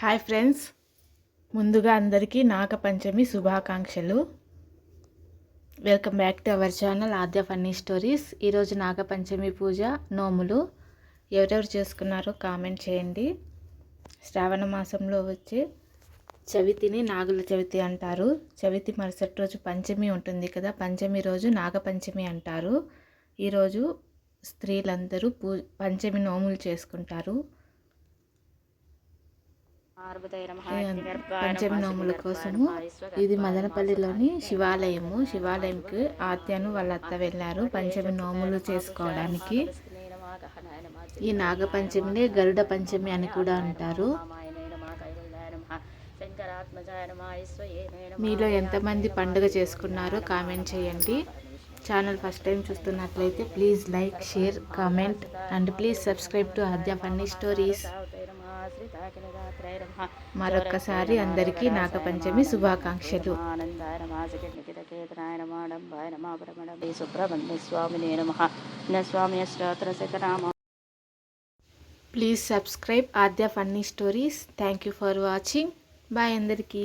Hi friends. ముందుగా అందరికీ నాగపంచమి శుభాకాంక్షలు. Welcome back to our channel Aadya funny stories. ఈరోజు నాగపంచమి పూజ నోములు. ఎవరెవరు చేసుకున్నారో కామెంట్ చేయండి. శ్రావణ మాసంలో వచ్చే చవితిని నాగుల చవితి అంటారు. చవితి మరుసటి రోజు పంచమి ఉంటుంది కదా పంచమి రోజు నాగపంచమి అంటారు. ఈరోజు స్త్రీలందరూ పూ పంచమి నోములు చేసుకుంటారు. పంచమి నోముల కోసము ఇది మదనపల్లిలోని శివాలయము. శివాలయంకి ఆత్యను వాళ్ళ అత్త వెళ్ళారు. పంచమి నోములు చేసుకోవడానికి. ఈ నాగపంచమిని గరుడ పంచమి అని కూడా అంటారు. మీలో ఎంతమంది పండుగ చేసుకున్నారో కామెంట్ చేయండి. ఛానల్ ఫస్ట్ టైం చూస్తున్నట్లయితే please like share comment and please subscribe to Aadya funny stories. మరొక్కసారి అందరికీ నాగపంచమి శుభాకాంక్షలు. సుబ్రహ్మణ్య స్వామినే నమ. న స్వామి అష్టాత్ర శతనామ please subscribe Aadya funny stories. Thank you for watching. Bye అందరికీ.